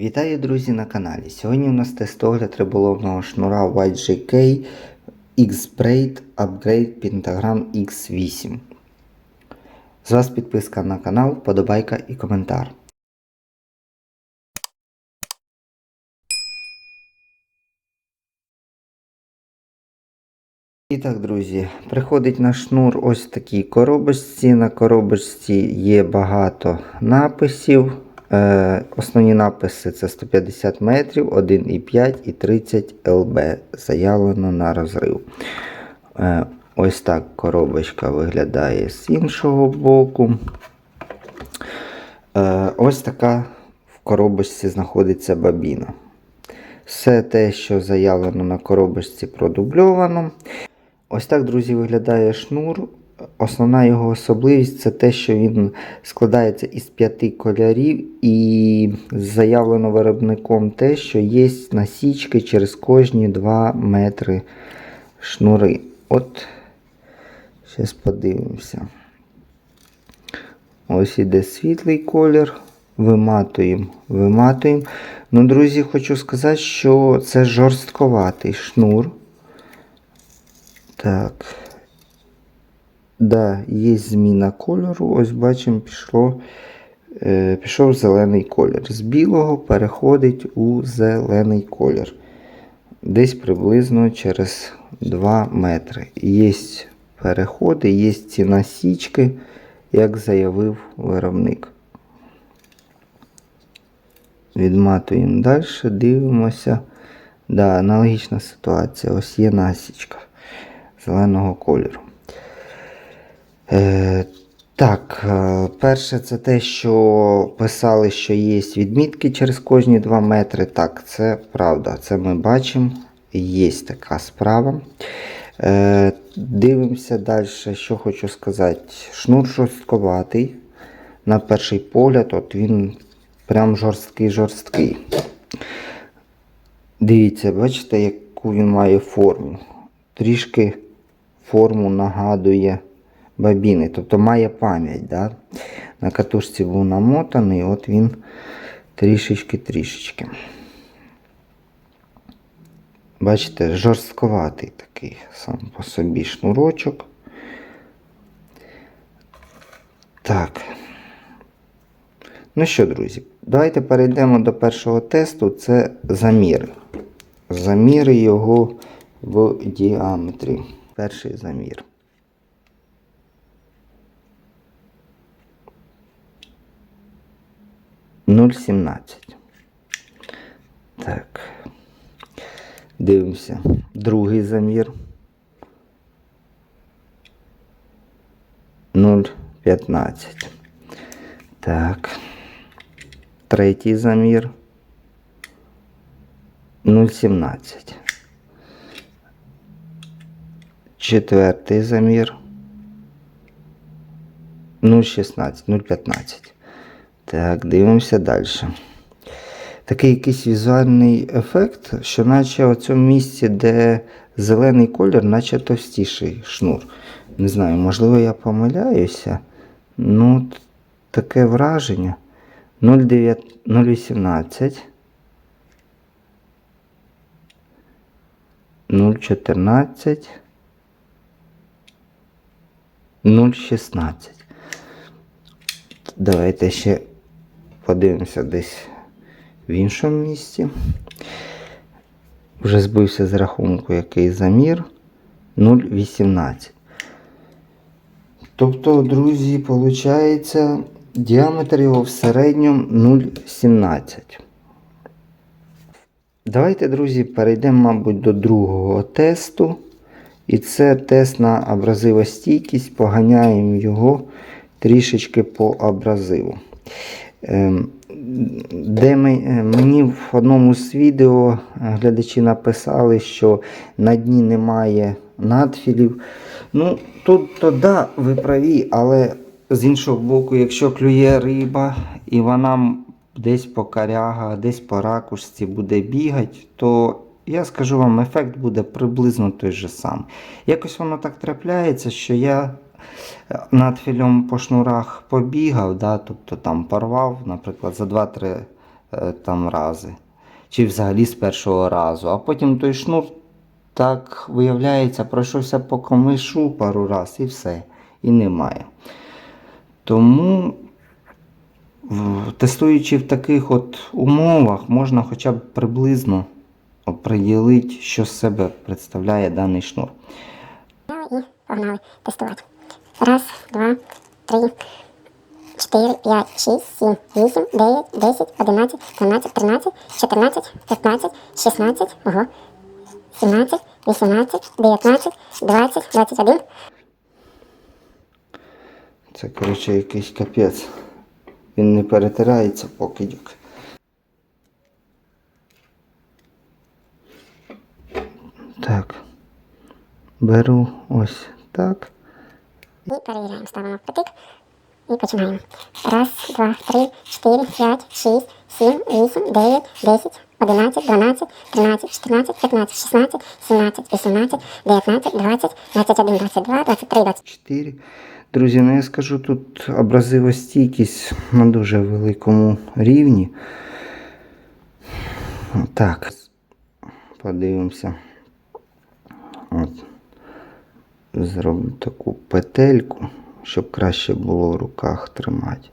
Вітаю, друзі, на каналі. Сьогодні у нас тестогляд риболовного шнура YGK X-Braid Upgrade Pentagram X8. З вас підписка на канал, подобайка і коментар. І так, друзі, приходить на шнур ось такій коробочці. На коробочці є багато написів. Е, основні написи це 150 метрів, 1,5 і 30 ЛБ. Заявлено на розрив. Е, ось так коробочка виглядає з іншого боку. Е, ось така в коробочці знаходиться бабіна. Все те, що заявлено на коробочці, продубльовано. Ось так, друзі, виглядає шнур. Основна його особливість це те, що він складається із п'яти кольорів, і заявлено виробником те, що є насічки через кожні 2 метри шнури. От, зараз подивимося. Ось іде світлий колір. Виматуємо, виматуємо. Ну, друзі, хочу сказати, що це жорстковатий шнур. Так. Да, є зміна кольору. Ось бачимо, пішло, е, пішов зелений колір. З білого переходить у зелений колір. Десь приблизно через 2 метри. Є переходи, є ці насічки, як заявив виробник. Відматуємо далі, дивимося. Да, аналогічна ситуація. Ось є насічка зеленого кольору. Е, так, е, перше, це те, що писали, що є відмітки через кожні 2 метри. Так, це правда. Це ми бачимо. Є така справа. Е, дивимося далі, що хочу сказати. Шнур жорстковатий. На перший погляд, от він прям жорсткий-жорсткий. Дивіться, бачите, яку він має форму. Трішки форму нагадує бабіни, тобто має пам'ять. Да? На катушці був намотаний, от він трішечки-трішечки. Бачите, жорстковатий такий сам по собі шнурочок. Так. Ну що, друзі, давайте перейдемо до першого тесту. Це заміри. Заміри його в діаметрі. Перший замір. Нуль сімнадцять. Так. Дивимося. Другий замір. Нуль п'ятнадцять. Так. Третій замір. 0,17. Четвертий замір. 0,16, 0,15. Так, дивимося далі. Такий якийсь візуальний ефект, що наче у цьому місці, де зелений колір, наче товстіший шнур. Не знаю, можливо, я помиляюся. Ну, таке враження. 0,18. 0,14. 0,16. Давайте ще подивимося десь в іншому місці. Вже збився з рахунку, який замір 0,18. Тобто, друзі, виходить, діаметр його в середньому 0,17. Давайте, друзі, перейдемо, мабуть, до другого тесту. І це тест на абразивостійкість. Поганяємо його трішечки по абразиву. Ем, Де е, Мені в одному з відео глядачі написали, що на дні немає надфілів. Ну, Тут то да, ви праві, але з іншого боку, якщо клює риба і вона десь по корягах, десь по ракушці буде бігати, то я скажу вам, ефект буде приблизно той же самий. Якось воно так трапляється, що я над фільом по шнурах побігав, да, тобто там порвав, наприклад, за 2-3 е, там рази. Чи взагалі з першого разу. А потім той шнур так виявляється, пройшовся по комишу пару раз і все. І немає. Тому, тестуючи в таких от умовах, можна хоча б приблизно оприділити, що з себе представляє даний шнур. І погнали тестувати. Раз, два, три, чотири, п'ять, шість, сім, вісім, дев'ять, десять, одинадцять, дванадцять, тринадцять, чотирнадцять, п'ятнадцять, шістнадцять, ого, сімнадцять, вісімнадцять, дев'ятнадцять, двадцять, двадцять один. Це, коротше, якийсь капець. Він не перетирається покидьок. Так. Беру ось так. І перевіряємо, ставимо впритик і починаємо. Раз, два, три, чотири, п'ять, шість, сім, вісім, дев'ять, десять, одинадцять, дванадцять, тринадцять, чотирнадцять, п'ятнадцять, шістнадцять, сімнадцять, вісімнадцять, дев'ятнадцять, двадцять, двадцять один, двадцять два, двадцять три, двадцять 4. Друзі, ну я скажу, тут абразивостійкість на дуже великому рівні. Так. Подивимося. От. Зроблю таку петельку, щоб краще було в руках тримати.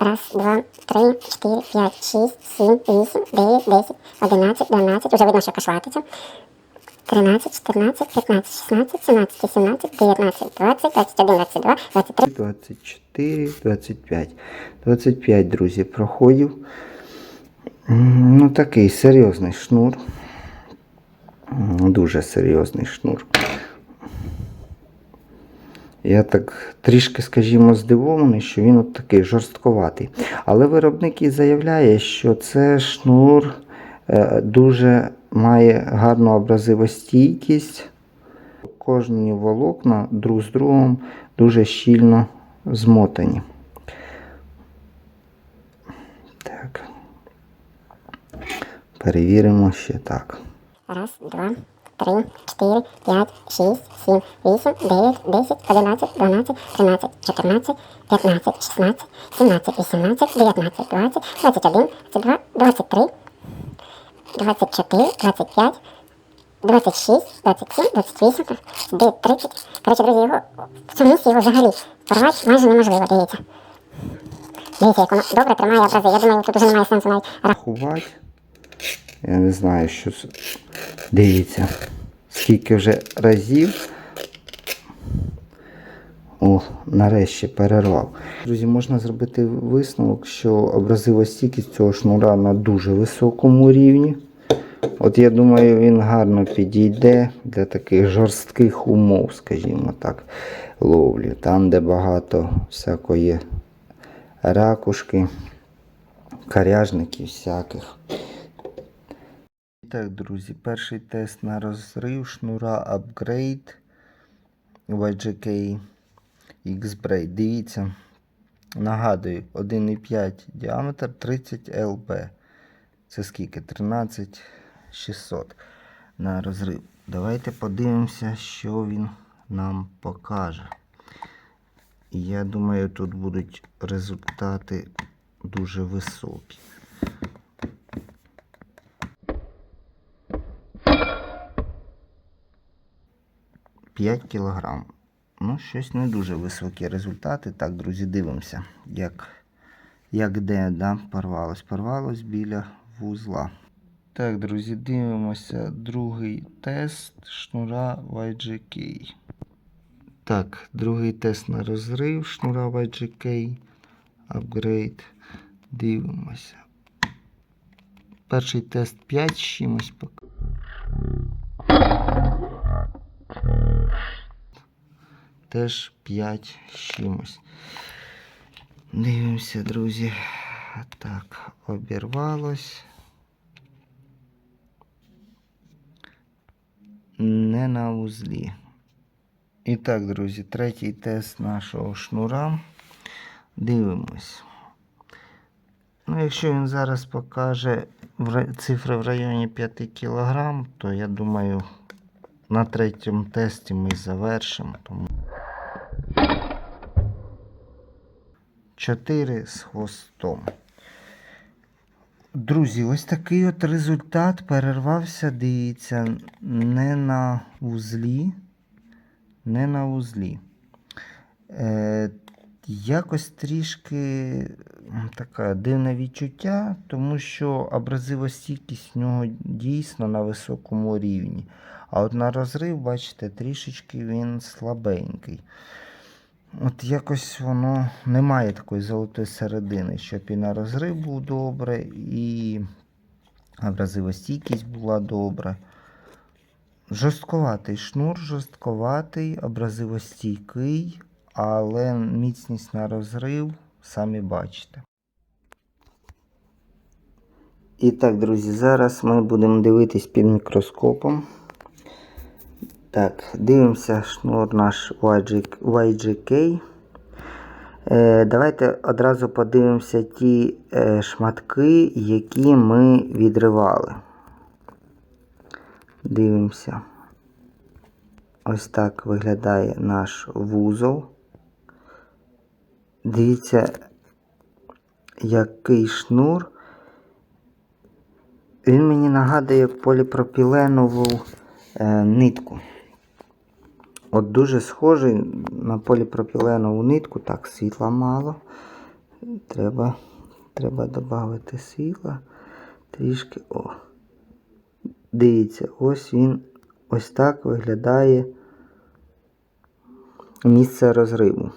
Раз, два, три, чотири, п'ять, шість, сім, вісім, дев'ять, десять, одинадцять, дванадцять. Уже видно, що кашлатиться. Тринадцять, чотирнадцять, п'ятнадцять, шістнадцять, сімнадцять, вісімнадцять, дев'ятнадцять, двадцять, двадцять один, двадцять два, двадцять три. 24, 25. 25, друзі, проходів. Ну, такий серйозний шнур. Дуже серйозний шнур. Я так трішки, скажімо, здивований, що він от такий жорстковатий. Але виробник і заявляє, що це шнур е, дуже має гарну абразивостійкість. Кожні волокна друг з другом дуже щільно змотані. Так. Перевіримо ще так. Раз, два, три, чотири, п'ять, шість, сім, вісім, дев'ять, десять, одинадцять, дванадцять, тринадцять, чотирнадцять, п'ятнадцять, шістнадцять, сімнадцять, вісімнадцять, дев'ятнадцять, двадцять, двадцять один, двадцять два, двадцять три, двадцять чотири, двадцять п'ять, двадцять шість, двадцять сім, двадцять вісім, двадцять дев'ять, тридцять. Коротше, друзі, його в цьому місці його взагалі порвати майже неможливо, дивіться. Дивіться, як воно добре тримає образи. Я думаю, тут уже немає сенсу навіть Рахувати. Я не знаю, що це. Дивіться, скільки вже разів. О, нарешті перервав. Друзі, можна зробити висновок, що образивостійкість цього шнура на дуже високому рівні. От я думаю, він гарно підійде для таких жорстких умов, скажімо так, ловлі. Там, де багато всякої ракушки, коряжників всяких. Так, друзі, перший тест на розрив шнура Upgrade YGK X-Braid. Дивіться, нагадую, 1,5 діаметр 30 LB. Це скільки? 13600 на розрив. Давайте подивимося, що він нам покаже. Я думаю, тут будуть результати дуже високі. 5 кілограм. Ну, щось не дуже високі результати. Так, друзі, дивимося, як, як де да, порвалось. Порвалось біля вузла. Так, друзі, дивимося другий тест шнура YGK. Так, другий тест на розрив шнура YGK. Upgrade. Дивимося. Перший тест 5 чимось поки. Теж 5 з чимось. Дивимося, друзі. Так, обірвалось. Не на узлі. І так, друзі, третій тест нашого шнура. Дивимось. Ну, якщо він зараз покаже цифри в районі 5 кг, то я думаю, на третьому тесті ми завершимо. Тому 4 з хвостом. Друзі, ось такий от результат перервався, дивіться, не на вузлі. Не на вузлі. Е, якось трішки м, таке дивне відчуття, тому що абразивостійкість в нього дійсно на високому рівні. А от на розрив, бачите, трішечки він слабенький. От якось воно немає такої золотої середини, щоб і на розрив був добре, і абразивостійкість була добра. Жорстковатий шнур, жорстковатий, абразивостійкий, але міцність на розрив, самі бачите. І так, друзі, зараз ми будемо дивитись під мікроскопом. Так, дивимося шнур наш YG, YGK. Е, давайте одразу подивимося ті е, шматки, які ми відривали. Дивимося. Ось так виглядає наш вузол. Дивіться, який шнур. Він мені нагадує поліпропіленову е, нитку. От дуже схожий на поліпропіленову нитку. Так, світла мало. Треба, треба додати світла. Трішки. О. Дивіться, ось він ось так виглядає місце розриву.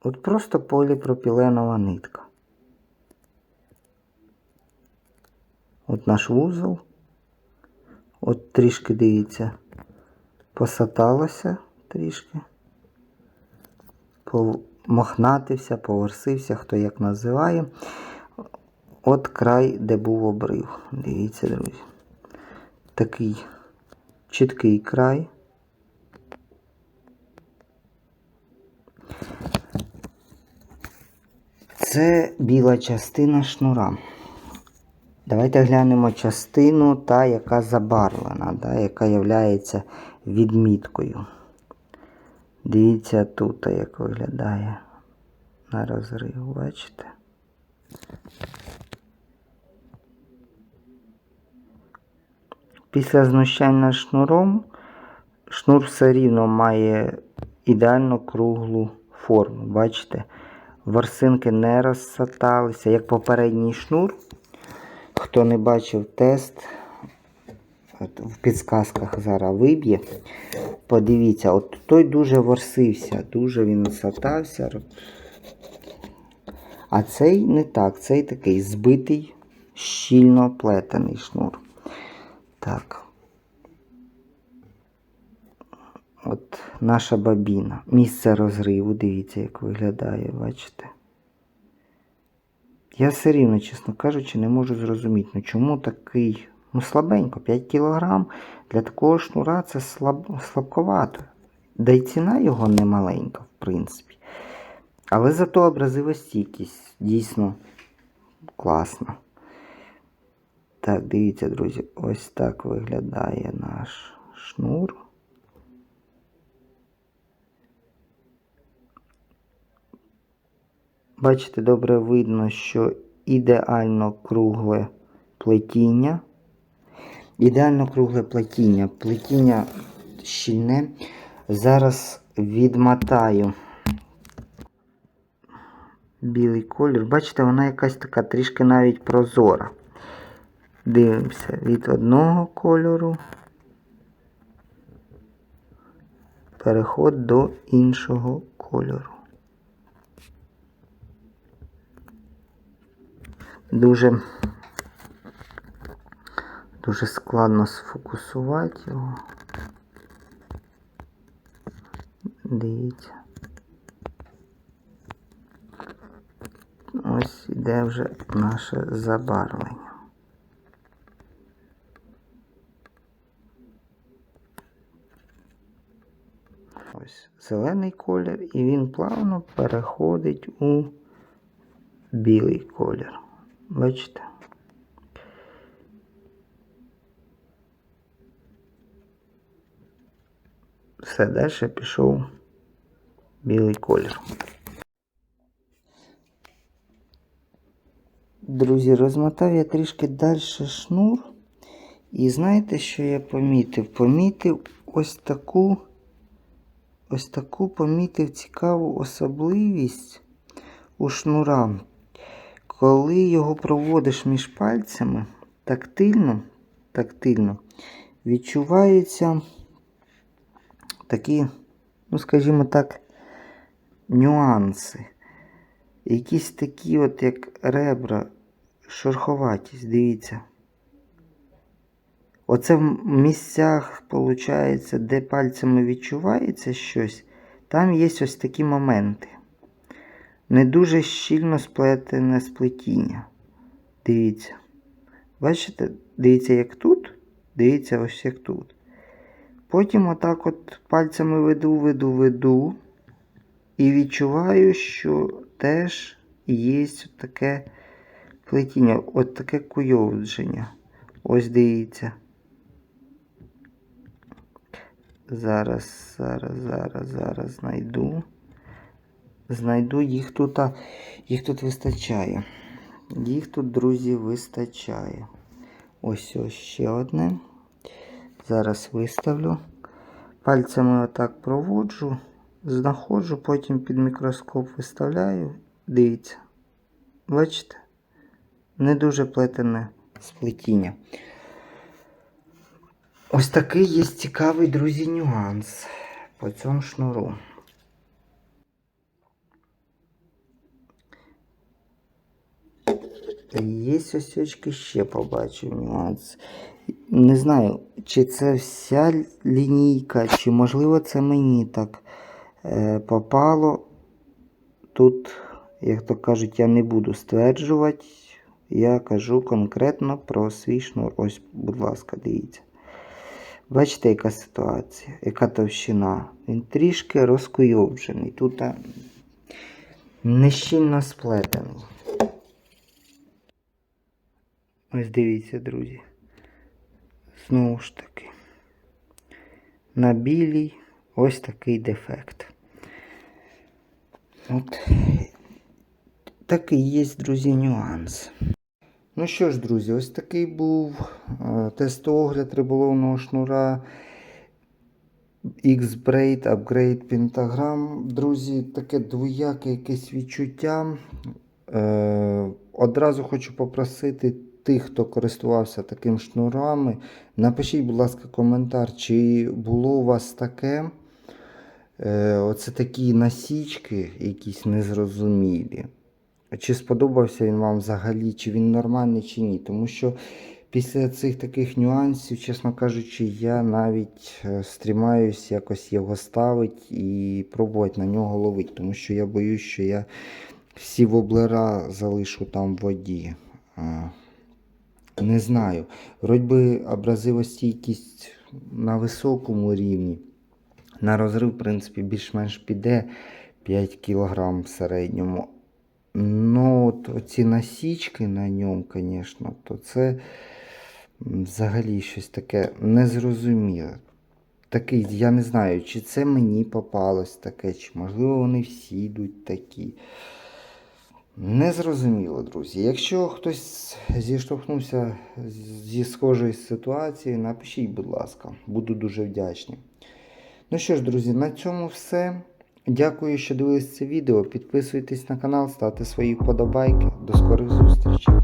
От просто поліпропіленова нитка. От наш вузол. От трішки дивіться, посаталося трішки, помохнатився, поверсився, хто як називає. От край, де був обрив. Дивіться, друзі. Такий чіткий край. Це біла частина шнура. Давайте глянемо частину, та, яка забарвлена, да, яка є відміткою. Дивіться тут, як виглядає на розрив, бачите? Після знущання шнуром шнур все рівно має ідеально круглу форму. Бачите? Ворсинки не розсаталися, як попередній шнур. Хто не бачив тест, в підсказках зараз виб'є. Подивіться, от той дуже ворсився, дуже він сатався. А цей не так, цей такий збитий, щільно плетений шнур. Так. От наша бабіна. Місце розриву, дивіться, як виглядає, бачите? Я все рівно, чесно кажучи, не можу зрозуміти, ну чому такий, ну слабенько, 5 кг для такого шнура це слаб, слабковато. Да й ціна його не маленька, в принципі. Але зато образивостійкість дійсно класна. Так, дивіться, друзі, ось так виглядає наш шнур. Бачите, добре видно, що ідеально кругле плетіння. Ідеально кругле плетіння. Плетіння щільне. Зараз відмотаю білий колір. Бачите, вона якась така трішки навіть прозора. Дивимося від одного кольору. Переход до іншого кольору. Дуже дуже складно сфокусувати його. Дивіться. Ось іде вже наше забарвлення. Ось зелений колір, і він плавно переходить у білий колір. Бачите? Все далі пішов білий колір. Друзі, розмотав я трішки далі шнур. І знаєте, що я помітив? Помітив ось таку, ось таку помітив цікаву особливість у шнура. Коли його проводиш між пальцями тактильно, тактильно відчуваються такі, ну скажімо так, нюанси. Якісь такі, от як ребра, шероховатість, дивіться. Оце в місцях, виходить, де пальцями відчувається щось, там є ось такі моменти. Не дуже щільно сплетене сплетіння. Дивіться. Бачите? Дивіться, як тут, дивіться, ось як тут. Потім отак от пальцями веду, веду, веду. І відчуваю, що теж є таке плетіння, от таке куйовдження. Ось дивіться. Зараз, зараз, зараз, зараз знайду. Знайду їх тут, їх тут вистачає. Їх тут, друзі, вистачає. Ось ось ще одне. Зараз виставлю. Пальцями отак проводжу, знаходжу, потім під мікроскоп виставляю. Дивіться. Бачите? Не дуже плетене сплетіння. Ось такий є цікавий, друзі, нюанс по цьому шнуру. Є ось ще побачив нюанс. Не знаю, чи це вся лінійка, чи можливо це мені так е, попало. Тут, як то кажуть, я не буду стверджувати. Я кажу конкретно про свій шнур. Ось, будь ласка, дивіться. Бачите, яка ситуація, яка товщина. Він трішки розкуйовджений. Тут нещільно сплетений. Ось дивіться, друзі. Знову ж таки. На білій ось такий дефект. От такий є, друзі, нюанс. Ну що ж, друзі, ось такий був е, тестогляд риболовного шнура X-Braid Upgrade Pentagram. Друзі, таке двояке якесь відчуття. Е, одразу хочу попросити тих, хто користувався таким шнурами. Напишіть, будь ласка, коментар, чи було у вас таке. Е, оце такі насічки, якісь незрозумілі. Чи сподобався він вам взагалі, чи він нормальний, чи ні. Тому що після цих таких нюансів, чесно кажучи, я навіть е, стрімаюсь якось його ставити і пробувати на нього ловити. Тому що я боюсь, що я всі воблера залишу там в воді. Не знаю. Вроді би абразивостійкість на високому рівні. На розрив, в принципі, більш-менш піде 5 кг в середньому. Ну, от оці насічки на ньому, звісно, то це взагалі щось таке незрозуміле. Такий, я не знаю, чи це мені попалось таке, чи можливо вони всі йдуть такі. Незрозуміло, друзі. Якщо хтось зіштовхнувся зі схожої ситуації, напишіть, будь ласка, буду дуже вдячний. Ну що ж, друзі, на цьому все. Дякую, що дивились це відео. Підписуйтесь на канал, ставте свої вподобайки. До скорих зустрічей.